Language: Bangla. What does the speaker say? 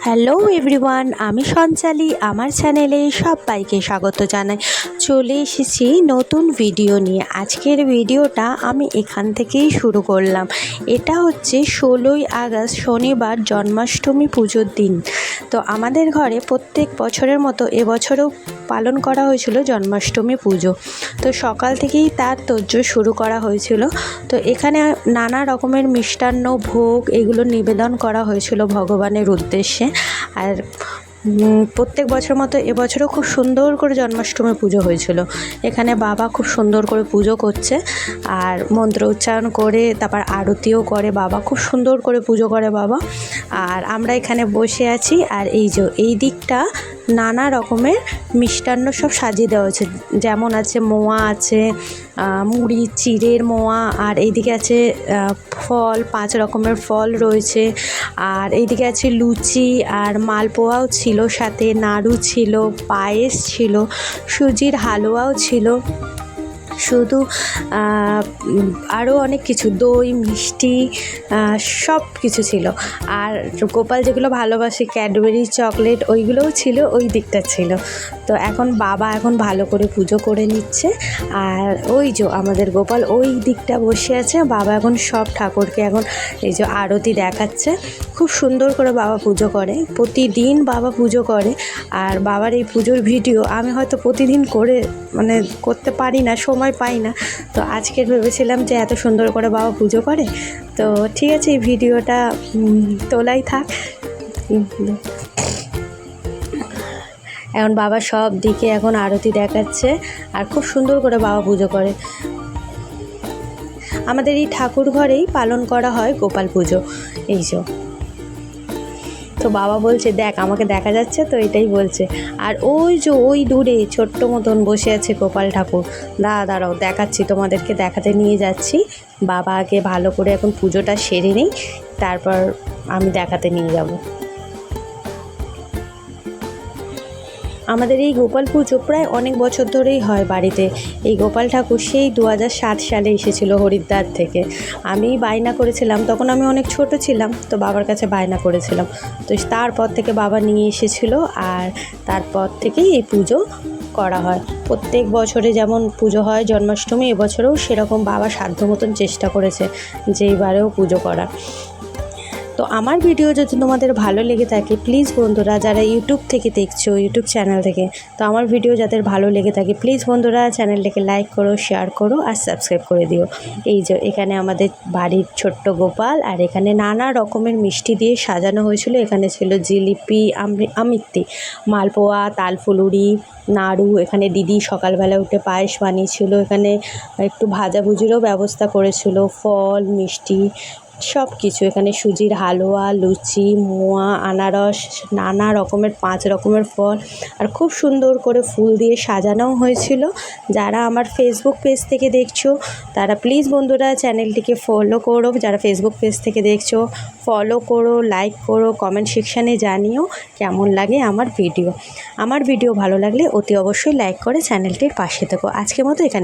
হ্যালো এভরিওয়ান আমি সঞ্চালি আমার চ্যানেলে সবাইকে স্বাগত জানাই। চলে এসেছি নতুন ভিডিও নিয়ে। আজকের ভিডিওটা আমি এখান থেকেই শুরু করলাম। এটা হচ্ছে ষোলোই আগস্ট, শনিবার, জন্মাষ্টমী পুজোর দিন। তো আমাদের ঘরে প্রত্যেক বছরের মতো এবছরও পালন করা হয়েছিল জন্মাষ্টমী পুজো। তো সকাল থেকেই তার তোজ্জোর শুরু করা হয়েছিল। তো এখানে নানা রকমের মিষ্টান্ন, ভোগ এগুলো নিবেদন করা হয়েছিল ভগবানের উদ্দেশ্যে। আর প্রত্যেক বছর মতো এবছরও খুব সুন্দর করে জন্মাষ্টমী পুজো হয়েছিল। এখানে বাবা খুব সুন্দর করে পুজো করছে আর মন্ত্র উচ্চারণ করে, তারপর আরতিও করে বাবা, খুব সুন্দর করে পুজো করে বাবা। আর আমরা এখানে বসে আছি আর এই যে, এই দিকটা নানা রকমের মিষ্টান্ন সব সাজিয়ে দেওয়া হয়েছে। যেমন আছে মোয়া আছে মুড়ি, চিড়ের মোয়া, আর এইদিকে আছে ফল, পাঁচ রকমের ফল রয়েছে। আর এইদিকে আছে লুচি, আর মালপোয়াও ছিল সাথে, নাড়ু ছিল, পায়েস ছিল, সুজির হালুয়াও ছিল। শুধু আরও অনেক কিছু, দই, মিষ্টি সব কিছু ছিল। আর গোপাল যেগুলো ভালোবাসে, ক্যাডবেরি, চকলেট, ওইগুলোও ছিল, ওই দিকটা ছিল। তো এখন বাবা এখন ভালো করে পুজো করে নিচ্ছে। আর ওই যে আমাদের গোপাল ওই দিকটা বসে আছে, বাবা এখন সব ঠাকুরকে এখন এই যে আরতি দেখাচ্ছে। খুব সুন্দর করে বাবা পুজো করে, প্রতিদিন বাবা পুজো করে। আর বাবার এই পুজোর ভিডিও আমি হয়তো প্রতিদিন করে মানে করতে পারি না, সময় পাই না। তো আজকে ভেবেছিলাম যে এত সুন্দর করে বাবা পুজো করে। তো ঠিক আছে, এই ভিডিওটা তোলাই থাক। এখন বাবা সব দিকে এখন আরতি দেখাচ্ছে আর খুব সুন্দর করে বাবা পুজো করে। আমাদের এই ঠাকুর ঘরেই পালন করা হয় গোপাল পুজো। এই যে। তো বাবা বলছে, দেখ, আমাকে দেখা যাচ্ছে তো এটাই বলছে। আর ওই যে ওই দূরে ছোট্ট মতন বসে আছে গোপাল ঠাকুর। দাঁড়া, দাঁড়াও, দেখাচ্ছি, তোমাদেরকে দেখাতে নিয়ে যাচ্ছি। বাবা আগে ভালো করে এখন পুজোটা সেরে নিই, তারপর আমি দেখাতে নিয়ে যাব। আমাদের এই গোপাল পুজো প্রায় অনেক বছর ধরেই হয় বাড়িতে। এই গোপাল ঠাকুর সেই দু সালে এসেছিল হরিদ্বার থেকে। আমি বায়না করেছিলাম, তখন আমি অনেক ছোট ছিলাম, তো বাবার কাছে বায়না করেছিলাম। তো তারপর থেকে বাবা নিয়ে এসেছিল আর তারপর থেকেই এই পুজো করা হয়। প্রত্যেক বছরে যেমন পুজো হয় জন্মাষ্টমী, এবছরেও সেরকম বাবা সাধ্য মতন চেষ্টা করেছে যে এইবারেও পুজো করা তো আমার ভিডিও যদি তোমাদের ভালো লেগে থাকে প্লিজ বন্ধুরা যারা ইউটিউব থেকে দেখছ ইউটিউব চ্যানেল থেকে, তো আমার ভিডিও যাদের ভালো লেগে থাকে প্লিজ বন্ধুরা চ্যানেলটাকে লাইক করো শেয়ার করো আর সাবস্ক্রাইব করে দিও। এই যে এখানে আমাদের বাড়ির ছোট্ট গোপাল আর এখানে নানা রকমের মিষ্টি দিয়ে সাজানো হয়েছিল। এখানে ছিল জিলিপি আমৃ- আমিত্তি, মালপোয়া, তালফুলুরি, নাড়ু, এখানে দিদি সকালবেলা উঠে পায়েস বানিয়েছিল। এখানে একটু ভাজাভুজিরও ব্যবস্থা করেছিল, ফল, মিষ্টি সব কিছু এখানে সুজির হালুয়া, লুচি, মোয়া, আনারস, নানা রকমের, পাঁচ রকমের ফল। আর খুব সুন্দর করে ফুল দিয়ে সাজানোও হয়েছিল। যারা আমার ফেসবুক পেজ থেকে দেখছ, তারা প্লিজ বন্ধুরা চ্যানেলটিকে ফলো করো। যারা ফেসবুক পেজ থেকে দেখছ ফলো করো লাইক করো কমেন্ট সেকশানে জানিও কেমন লাগে আমার ভিডিও আমার ভিডিও ভালো লাগলে অতি অবশ্যই লাইক করে চ্যানেলটির পাশে থেকো। আজকের মতো এখানে।